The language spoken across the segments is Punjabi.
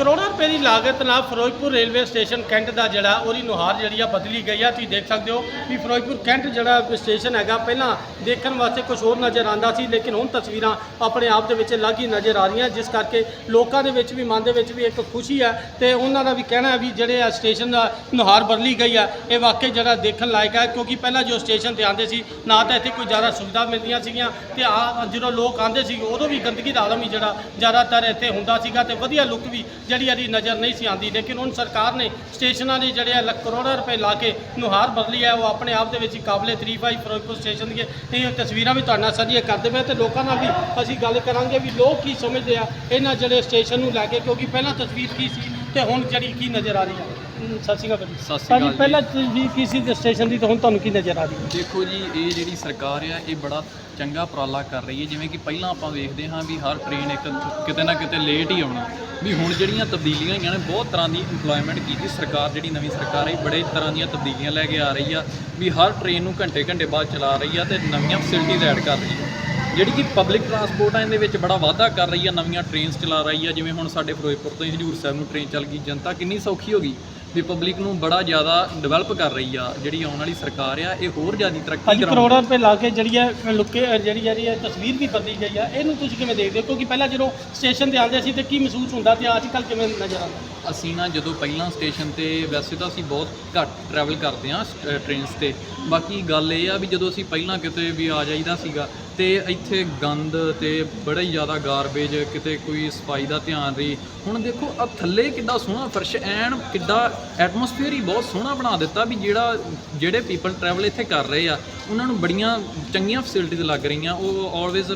ਕਰੋੜਾਂ ਰੁਪਏ ਦੀ ਲਾਗਤ ਨਾਲ ਫਿਰੋਜ਼ਪੁਰ ਰੇਲਵੇ ਸਟੇਸ਼ਨ ਕੈਂਟ ਦਾ ਜਿਹੜਾ, ਉਹਦੀ ਨੁਹਾਰ ਜਿਹੜੀ ਆ ਬਦਲੀ ਗਈ ਆ। ਤੁਸੀਂ ਦੇਖ ਸਕਦੇ ਹੋ ਕਿ ਫਿਰੋਜ਼ਪੁਰ ਕੈਂਟ ਜਿਹੜਾ ਸਟੇਸ਼ਨ ਹੈਗਾ, ਪਹਿਲਾਂ ਦੇਖਣ ਵਾਸਤੇ ਕੁਝ ਹੋਰ ਨਜ਼ਰ ਆਂਦਾ ਸੀ, ਲੇਕਿਨ ਹੁਣ ਤਸਵੀਰਾਂ ਆਪਣੇ ਆਪ ਦੇ ਵਿੱਚ ਅਲੱਗ ਹੀ ਨਜ਼ਰ ਆ ਰਹੀਆਂ, ਜਿਸ ਕਰਕੇ ਲੋਕਾਂ ਦੇ ਵਿੱਚ ਵੀ, ਮਨ ਦੇ ਵਿੱਚ ਵੀ ਇੱਕ ਖੁਸ਼ੀ ਹੈ ਤੇ ਉਹਨਾਂ ਦਾ ਵੀ ਕਹਿਣਾ ਹੈ ਵੀ ਜਿਹੜੇ ਆ ਸਟੇਸ਼ਨ ਦਾ ਨੁਹਾਰ ਬਦਲੀ ਗਈ ਆ, ਇਹ ਵਾਕਈ ਜਿਹੜਾ ਦੇਖਣ ਲਾਇਕ ਹੈ ਕਿਉਂਕਿ ਪਹਿਲਾਂ ਜੋ ਸਟੇਸ਼ਨ ਤੇ ਆਉਂਦੇ ਸੀ, ਨਾ ਤਾਂ ਇੱਥੇ ਕੋਈ ਜ਼ਿਆਦਾ ਸੁਵਿਧਾ ਮਿਲਦੀਆਂ ਸੀਗੀਆਂ ਤੇ ਆ ਜਦੋਂ ਲੋਕ ਆਉਂਦੇ ਸੀ, ਉਦੋਂ ਵੀ ਗੰਦਗੀ ਦਾ ਆਲਮ ਹੀ ਜਿਹੜਾ ਜ਼ਿਆਦਾਤਰ ਇੱਥੇ ਹੁੰਦਾ ਸੀਗਾ ਤੇ ਵਧੀਆ ਲੁੱਕ ਵੀ ਜਿਹੜੀ ਇਹਦੀ ਨਜ਼ਰ ਨਹੀਂ ਸੀ ਆਉਂਦੀ, ਲੇਕਿਨ ਹੁਣ ਸਰਕਾਰ ਨੇ ਸਟੇਸ਼ਨਾਂ ਦੇ ਜਿਹੜੇ ਆ ਲੱਖ ਕਰੋੜਾਂ ਰੁਪਏ ਲਾ ਕੇ ਨੁਹਾਰ ਬਦਲੀ ਹੈ, ਉਹ ਆਪਣੇ ਆਪ ਦੇ ਵਿੱਚ ਹੀ ਕਾਬਲੇ ਤਾਰੀਫ ਹੈ ਫਿਰੋਜ਼ਪੁਰ ਸਟੇਸ਼ਨ ਦੀਆਂ ਇਹ ਤਸਵੀਰਾਂ ਵੀ ਤੁਹਾਡੇ ਨਾਲ ਸਾਂਝੀਆਂ ਕਰਦੇ ਪਏ ਤੇ ਲੋਕਾਂ ਨਾਲ ਵੀ ਅਸੀਂ ਗੱਲ ਕਰਾਂਗੇ ਵੀ ਲੋਕ ਕੀ ਸਮਝਦੇ ਆ ਇਹਨਾਂ ਜਿਹੜੇ ਸਟੇਸ਼ਨ ਨੂੰ ਲੈ ਕੇ, ਕਿਉਂਕਿ ਪਹਿਲਾਂ ਤਸਵੀਰ ਕੀ ਸੀ ਤੇ ਹੁਣ ਜਿਹੜੀ ਕੀ ਨਜ਼ਰ ਆ ਰਹੀ ਹੈ। ਸਤਿ ਸ਼੍ਰੀ ਅਕਾਲ ਸਤਿ ਸ਼੍ਰੀ ਅਕਾਲ ਜੀ। ਪਹਿਲਾਂ ਤਸਵੀਰ ਕੀ ਸੀ ਤੇ ਸਟੇਸ਼ਨ ਦੀ ਤੇ ਹੁਣ ਤੁਹਾਨੂੰ ਕੀ ਨਜ਼ਰ ਆ ਰਹੀ ਹੈ? ਦੇਖੋ ਜੀ ਇਹ ਜਿਹੜੀ ਸਰਕਾਰ ਆ ਇਹ ਬੜਾ ਚੰਗਾ ਉਪਰਾਲਾ ਕਰ ਰਹੀ ਹੈ। ਜਿਵੇਂ ਕਿ ਪਹਿਲਾਂ ਆਪਾਂ ਵੇਖਦੇ ਹਾਂ ਵੀ ਹਰ ਟ੍ਰੇਨ ਇੱਕ ਕਿਤੇ ਨਾ ਕਿਤੇ ਲੇਟ ਹੀ ਆਉਣਾ। ਵੀ ਹੁਣ ਜਿਹੜੀਆਂ ਤਬਦੀਲੀਆਂ ਹੋਈਆਂ ਨੇ ਬਹੁਤ ਤਰ੍ਹਾਂ ਦੀ ਇੰਪਲੋਇਮੈਂਟ ਕੀਤੀ ਸਰਕਾਰ ਜਿਹੜੀ ਨਵੀਂ ਸਰਕਾਰ ਹੈ ਬੜੇ ਤਰ੍ਹਾਂ ਦੀਆਂ ਤਬਦੀਲੀਆਂ ਲੈ ਕੇ ਆ ਰਹੀ ਆ। ਵੀ ਹਰ ਟ੍ਰੇਨ ਨੂੰ ਘੰਟੇ ਘੰਟੇ ਬਾਅਦ ਚਲਾ ਰਹੀ ਆ ਤੇ ਨਵੀਆਂ ਫੈਸਿਲਿਟੀਜ਼ ਐਡ ਕਰ ਰਹੀ ਹੈ ਜਿਹੜੀ ਕਿ ਪਬਲਿਕ ਟਰਾਂਸਪੋਰਟ ਆ ਇਹਦੇ ਵਿੱਚ ਬੜਾ ਵਾਧਾ ਕਰ ਰਹੀ ਆ ਨਵੀਆਂ ਟ੍ਰੇਨਸ ਚਲਾ ਰਹੀ ਆ। ਜਿਵੇਂ ਹੁਣ ਸਾਡੇ ਫਿਰੋਜ਼ਪੁਰ ਤੋਂ ਹੀ ਹਜੂਰ ਸਾਹਿਬ ਨੂੰ ਟ੍ਰੇਨ ਚੱਲ ਗਈ ਜਨਤਾ ਕਿੰਨੀ ਸੌਖੀ ਹੋ ਗਈ। ਵੀ ਪਬਲਿਕ ਨੂੰ ਬੜਾ ਜ਼ਿਆਦਾ ਡਿਵੈਲਪ ਕਰ ਰਹੀ ਆ ਜਿਹੜੀ ਆਉਣ ਵਾਲੀ ਸਰਕਾਰ ਆ ਇਹ ਹੋਰ ਜ਼ਿਆਦਾ ਤਰੱਕੀ ਅੱਜ ਕਰੋੜਾਂ ਰੁਪਏ ਲਾ ਕੇ ਜਿਹੜੀ ਹੈ ਲੁੱਕੇ ਜਿਹੜੀ ਜਿਹੜੀ ਹੈ ਤਸਵੀਰ ਵੀ ਬਦਲੀ ਗਈ ਆ। ਇਹਨੂੰ ਤੁਸੀਂ ਕਿਵੇਂ ਦੇਖਦੇ ਹੋ? ਕਿਉਂਕਿ ਪਹਿਲਾਂ ਜਦੋਂ ਸਟੇਸ਼ਨ ਤੇ ਆਉਂਦੇ ਸੀ ਤੇ ਕੀ ਮਹਿਸੂਸ ਹੁੰਦਾ ਤੇ ਅੱਜ ਕੱਲ ਕਿਵੇਂ ਨਜ਼ਰ ਆਉਂਦਾ? ਅਸੀਂ ਨਾ ਜਦੋਂ ਪਹਿਲਾਂ ਸਟੇਸ਼ਨ ਤੇ ਵੈਸੇ ਤਾਂ ਅਸੀਂ ਬਹੁਤ ਘੱਟ ਟਰੈਵਲ ਕਰਦੇ ਹਾਂ ਟ੍ਰੇਨਸ ਤੇ। ਬਾਕੀ ਗੱਲ ਇਹ ਆ ਵੀ ਜਦੋਂ ਅਸੀਂ ਪਹਿਲਾਂ ਕਿਤੇ ਵੀ ਆ ਜਾਈਦਾ ਸੀਗਾ ਤੇ ਇੱਥੇ ਗੰਦ ਤੇ ਬੜਾ ਹੀ ਜ਼ਿਆਦਾ ਗਾਰਬੇਜ ਕਿਤੇ ਕੋਈ ਸਫ਼ਾਈ ਦਾ ਧਿਆਨ ਰਹੀ ਹੁਣ ਦੇਖੋ ਆ ਥੱਲੇ ਕਿੱਡਾ ਸੋਹਣਾ ਫਰਸ਼, ਐਨ ਕਿੱਡਾ ਐਟਮੋਸਫੇਅਰ ਹੀ ਬਹੁਤ ਸੋਹਣਾ ਬਣਾ ਦਿੱਤਾ ਵੀ ਜਿਹੜਾ, ਜਿਹੜੇ ਪੀਪਲ ਟਰੈਵਲ ਇੱਥੇ ਕਰ ਰਹੇ ਆ, ਉਹਨਾਂ ਨੂੰ ਬੜੀਆਂ ਚੰਗੀਆਂ ਫੈਸਿਲਿਟੀਜ਼ ਲੱਗ ਰਹੀਆਂ। ਉਹ ਆਲਵੇਜ਼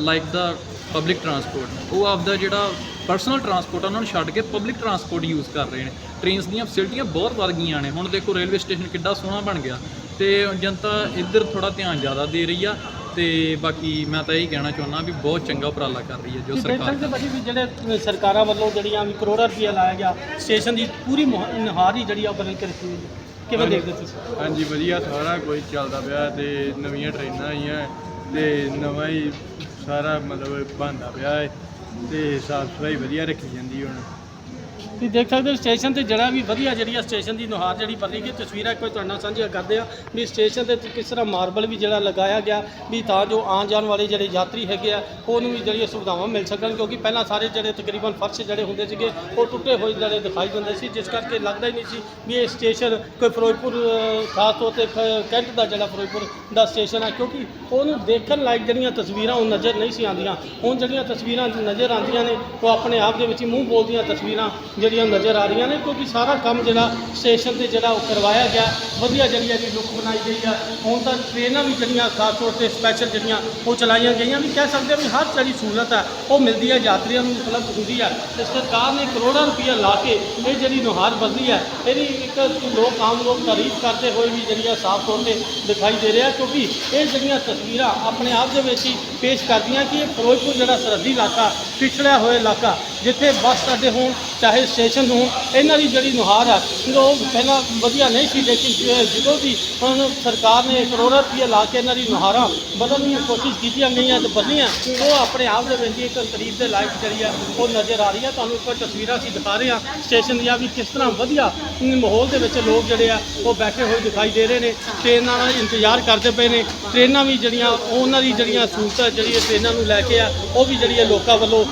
ਲਾਈਕ ਦਾ ਪਬਲਿਕ ਟਰਾਂਸਪੋਰਟ ਉਹ ਆਪਦਾ ਜਿਹੜਾ ਪਰਸਨਲ ਟਰਾਂਸਪੋਰਟ ਉਹਨਾਂ ਨੂੰ ਛੱਡ ਕੇ ਪਬਲਿਕ ਟਰਾਂਸਪੋਰਟ ਯੂਜ਼ ਕਰ ਰਹੇ ਨੇ। ਟ੍ਰੇਨਸ ਦੀਆਂ ਫੈਸਿਲਿਟੀਆਂ ਬਹੁਤ ਵੱਧ ਗਈਆਂ ਨੇ। ਹੁਣ ਦੇਖੋ ਰੇਲਵੇ ਸਟੇਸ਼ਨ ਕਿੱਡਾ ਸੋਹਣਾ ਬਣ ਗਿਆ। ਤੇ ਜਨਤਾ ਇੱਧਰ ਥੋੜਾ ਧਿਆਨ ਜ਼ਿਆਦਾ ਦੇ ਰਹੀ ਆ। ਤੇ ਬਾਕੀ ਮੈਂ ਤਾਂ ਇਹ ਕਹਿਣਾ ਚਾਹੁੰਦਾ ਵੀ ਬਹੁਤ ਚੰਗਾ ਉਪਰਾਲਾ ਕਰ ਰਹੀ ਹੈ ਜੋ ਸਰਕਾਰ ਵੀ ਜਿਹੜੇ ਸਰਕਾਰਾਂ ਵੱਲੋਂ ਜਿਹੜੀਆਂ ਵੀ ਕਰੋੜਾਂ ਰੁਪਏ ਲਾਇਆ ਗਿਆ ਸਟੇਸ਼ਨ ਦੀ ਪੂਰੀ ਨੁਹਾਰ ਹੀ ਜਿਹੜੀ ਆ ਬਦਲ ਕੇ ਰੱਖੀ ਹੋਈ ਹੈ। ਕਿਵੇਂ ਦੇਖਦੇ ਤੁਸੀਂ? ਹਾਂਜੀ ਵਧੀਆ ਸਾਰਾ ਕੁਝ ਚੱਲਦਾ ਪਿਆ ਤੇ ਨਵੀਆਂ ਟ੍ਰੇਨਾਂ ਆਈਆਂ ਤੇ ਨਵਾਂ ਹੀ ਸਾਰਾ ਮਤਲਬ ਬਣਦਾ ਪਿਆ ਹੈ ਤੇ ਸਾਫ਼ ਸਫ਼ਾਈ ਵਧੀਆ ਰੱਖੀ ਜਾਂਦੀ ਹੁਣ। ਤੁਸੀਂ ਦੇਖ ਸਕਦੇ ਹੋ ਸਟੇਸ਼ਨ ਤੇ ਜਿਹੜਾ ਵੀ ਵਧੀਆ ਜਿਹੜੀ ਆ ਸਟੇਸ਼ਨ ਦੀ ਨੁਹਾਰ ਜਿਹੜੀ ਬਦਲੀ ਗਈ ਤਸਵੀਰਾਂ ਕੋਈ ਤੁਹਾਡੇ ਨਾਲ ਸਾਂਝੀਆਂ ਕਰਦੇ ਆ ਵੀ ਸਟੇਸ਼ਨ ਤੇ ਕਿਸ ਤਰ੍ਹਾਂ ਮਾਰਬਲ ਵੀ ਜਿਹੜਾ ਲਗਾਇਆ ਗਿਆ ਵੀ ਤਾਂ ਜੋ ਆਉਣ ਜਾਣ ਵਾਲੇ ਜਿਹੜੇ ਯਾਤਰੀ ਹੈਗੇ ਆ, ਉਹਨੂੰ ਵੀ ਜਿਹੜੀਆਂ ਸੁਵਿਧਾਵਾਂ ਮਿਲ ਸਕਣ, ਕਿਉਂਕਿ ਪਹਿਲਾਂ ਸਾਰੇ ਜਿਹੜੇ ਤਕਰੀਬਨ ਫਰਸ਼ ਜਿਹੜੇ ਹੁੰਦੇ ਸੀਗੇ, ਉਹ ਟੁੱਟੇ ਹੋਏ ਜਿਹੜੇ ਦਿਖਾਈ ਦਿੰਦੇ ਸੀ, ਜਿਸ ਕਰਕੇ ਲੱਗਦਾ ਹੀ ਨਹੀਂ ਸੀ ਵੀ ਇਹ ਸਟੇਸ਼ਨ ਕੋਈ ਫਿਰੋਜ਼ਪੁਰ ਖਾਸ ਤੌਰ ਤੇ ਖ- ਕੈਂਟ ਦਾ ਜਿਹੜਾ ਫਿਰੋਜ਼ਪੁਰ ਦਾ ਸਟੇਸ਼ਨ ਹੈ ਕਿਉਂਕਿ ਉਹਨੂੰ ਦੇਖਣ ਲਾਇਕ ਜਿਹੜੀਆਂ ਤਸਵੀਰਾਂ ਉਹ ਨਜ਼ਰ ਨਹੀਂ ਸੀ ਆਉਂਦੀਆਂ। ਹੁਣ ਜਿਹੜੀਆਂ ਤਸਵੀਰਾਂ ਨਜ਼ਰ ਆਉਂਦੀਆਂ ਨੇ, ਉਹ ਆਪਣੇ ਆਪ ਦੇ ਵਿੱਚ ਹੀ ਮੂੰਹ ਬੋਲਦੀਆਂ ਤਸਵੀਰਾਂ ਜਿਹੜੀਆਂ ਨਜ਼ਰ ਆ ਰਹੀਆਂ ਨੇ, ਕਿਉਂਕਿ ਸਾਰਾ ਕੰਮ ਜਿਹੜਾ ਸਟੇਸ਼ਨ ਤੇ ਜਿਹੜਾ ਉਹ ਕਰਵਾਇਆ ਗਿਆ, ਵਧੀਆ ਜਿਹੜੀ ਇਹਦੀ ਲੁੱਕ ਬਣਾਈ ਗਈ ਆ। ਹੁਣ ਤਾਂ ਟ੍ਰੇਨਾਂ ਵੀ ਜਿਹੜੀਆਂ, ਖਾਸ ਤੌਰ ਤੇ ਸਪੈਸ਼ਲ ਜਿਹੜੀਆਂ ਉਹ ਚਲਾਈਆਂ ਗਈਆਂ ਵੀ, ਕਹਿ ਸਕਦੇ ਹਾਂ ਵੀ ਹਰ ਜਿਹੜੀ ਸਹੂਲਤ ਹੈ ਉਹ ਮਿਲਦੀ ਹੈ ਯਾਤਰੀਆਂ ਨੂੰ ਉਪਲਬਧ ਹੁੰਦੀ ਹੈ ਤੇ ਸਰਕਾਰ ਨੇ ਕਰੋੜਾਂ ਰੁਪਈਆ ਲਾ ਕੇ ਇਹ ਜਿਹੜੀ ਨੁਹਾਰ ਬਦਲੀ ਹੈ ਇਹਦੀ ਇੱਕ ਲੋਕ, ਆਮ ਲੋਕ ਤਾਰੀਫ ਕਰਦੇ ਹੋਏ ਵੀ ਜਿਹੜੀ ਆ ਸਾਫ਼ ਤੌਰ ਤੇ ਦਿਖਾਈ ਦੇ ਰਿਹਾ, ਕਿਉਂਕਿ ਇਹ ਜਿਹੜੀਆਂ ਤਸਵੀਰਾਂ ਆਪਣੇ ਆਪ ਦੇ ਵਿੱਚ ਹੀ ਪੇਸ਼ ਕਰਦੀਆਂ ਕਿ ਇਹ ਫਿਰੋਜ਼ਪੁਰ ਜਿਹੜਾ ਸਰਹੱਦੀ ਇਲਾਕਾ, ਪਿਛੜਿਆ ਹੋਇਆ ਇਲਾਕਾ, ਜਿੱਥੇ ਬੱਸ ਅੱਡੇ ਹੋਣ ਚਾਹੇ ਸਟੇਸ਼ਨ ਹੋਣ ਇਹਨਾਂ ਦੀ ਜਿਹੜੀ ਨੁਹਾਰ ਆ ਉਹ ਪਹਿਲਾਂ ਵਧੀਆ ਨਹੀਂ ਸੀ, ਲੇਕਿਨ ਜਦੋਂ ਦੀ ਹੁਣ ਸਰਕਾਰ ਨੇ ਕਰੋੜਾਂ ਰੁਪਏ ਲਾ ਕੇ ਇਹਨਾਂ ਦੀ ਨੁਹਾਰਾਂ ਬਦਲਣ ਦੀ ਕੋਸ਼ਿਸ਼ ਕੀਤੀਆਂ ਗਈਆਂ ਤੇ ਬਦਲੀਆਂ ਉਹ ਆਪਣੇ ਆਪ ਦੇ ਵਿੱਚ ਹੀ ਇੱਕ ਤਰੀਫ ਦੇ ਲਾਇਕ ਜਿਹੜੀ ਆ, ਉਹ ਨਜ਼ਰ ਆ ਰਹੀ ਆ। ਤੁਹਾਨੂੰ ਇੱਕ ਤਸਵੀਰਾਂ ਅਸੀਂ ਦਿਖਾ ਰਹੇ ਆ, ਸਟੇਸ਼ਨ ਦੀਆਂ ਵੀ ਕਿਸ ਤਰ੍ਹਾਂ ਵਧੀਆ ਮਾਹੌਲ ਦੇ ਵਿੱਚ ਲੋਕ ਜਿਹੜੇ ਆ, ਉਹ ਬੈਠੇ ਹੋਏ ਦਿਖਾਈ ਦੇ ਰਹੇ ਨੇ। ਟ੍ਰੇਨਾਂ ਦਾ ਇੰਤਜ਼ਾਰ ਕਰਦੇ ਪਏ ਨੇ। ਟ੍ਰੇਨਾਂ ਵੀ ਜਿਹੜੀਆਂ, ਉਹਨਾਂ ਦੀ ਜਿਹੜੀਆਂ ਸਹੂਲਤਾਂ ਜਿਹੜੀਆਂ ਟ੍ਰੇਨਾਂ ਨੂੰ ਲੈ ਕੇ ਆ, ਉਹ ਵੀ ਜਿਹੜੀਆਂ ਲੋਕਾਂ ਵੱਲੋਂ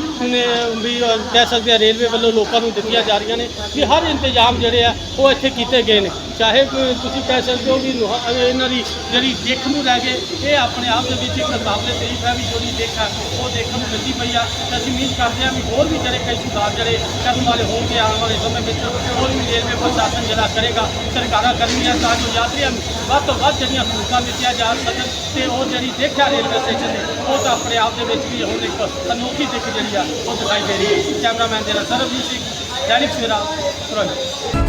ਵੀ ਕਹਿ ਸਕਦੇ ਆ, ਰੇਲਵੇ ਵੱਲੋਂ ਲੋਕਾਂ ਨੂੰ ਦਿੱਤੀਆਂ ਜਾ ਰਹੀਆਂ ਨੇ ਕਿ ਹਰ ਇੰਤਜ਼ਾਮ ਜਿਹੜੇ ਆ, ਉਹ ਇੱਥੇ ਕੀਤੇ ਗਏ ਨੇ। ਚਾਹੇ ਕੋਈ ਤੁਸੀਂ ਕਹਿ ਸਕਦੇ ਹੋ ਵੀ ਇਹਨਾਂ ਦੀ ਜਿਹੜੀ ਦਿੱਖ ਨੂੰ ਰਹਿ ਕੇ ਇਹ ਆਪਣੇ ਆਪ ਦੇ ਵਿੱਚ ਇੱਕ ਕਾਬਲੇ ਤਰੀਫ ਹੈ ਵੀ ਜਿਹੜੀ ਦਿੱਖ ਹੈ ਉਹ ਦੇਖਣ ਨੂੰ ਮਿਲਦੀ ਪਈ ਆ। ਤੇ ਅਸੀਂ ਉਮੀਦ ਕਰਦੇ ਹਾਂ ਵੀ ਹੋਰ ਵੀ ਜਿਹੜੇ ਕਈ ਸੁਧਾਰ ਜਿਹੜੇ ਕਰਨ ਵਾਲੇ ਹੋਣਗੇ ਆਉਣ ਵਾਲੇ ਸਮੇਂ ਵਿੱਚ ਹੋਰ ਵੀ ਰੇਲਵੇ ਪ੍ਰਸ਼ਾਸਨ ਜਿਹੜਾ ਕਰੇਗਾ, ਸਰਕਾਰਾਂ ਕਰਨਗੀਆਂ ਤਾਂ ਜੋ ਯਾਤਰੀਆਂ ਨੂੰ ਵੱਧ ਤੋਂ ਵੱਧ ਜਿਹੜੀਆਂ ਸਹੂਲਤਾਂ ਦਿੱਤੀਆਂ ਜਾ ਸਕਣ ਤੇ ਉਹ ਜਿਹੜੀ ਦਿੱਖ ਹੈ ਰੇਲਵੇ ਸਟੇਸ਼ਨ ਦੀ ਉਹ ਤਾਂ ਆਪਣੇ ਆਪ ਦੇ ਵਿੱਚ ਵੀ ਹੁਣ ਇੱਕ ਅਨੋਖੀ ਦਿੱਖ ਜਿਹੜੀ ਆ, ਉਹ ਦਿਖਾਈ ਦੇ ਰਹੀ ਹੈ। ਕੈਮਰਾਮੈਨ ਜਿਹੜਾ ਸਰਬਜੀਤ ਸਿੰਘ ਦੈਨਿਕ ਸਵੇਰਾ ਫਿਰੋਜ਼ਪੁਰ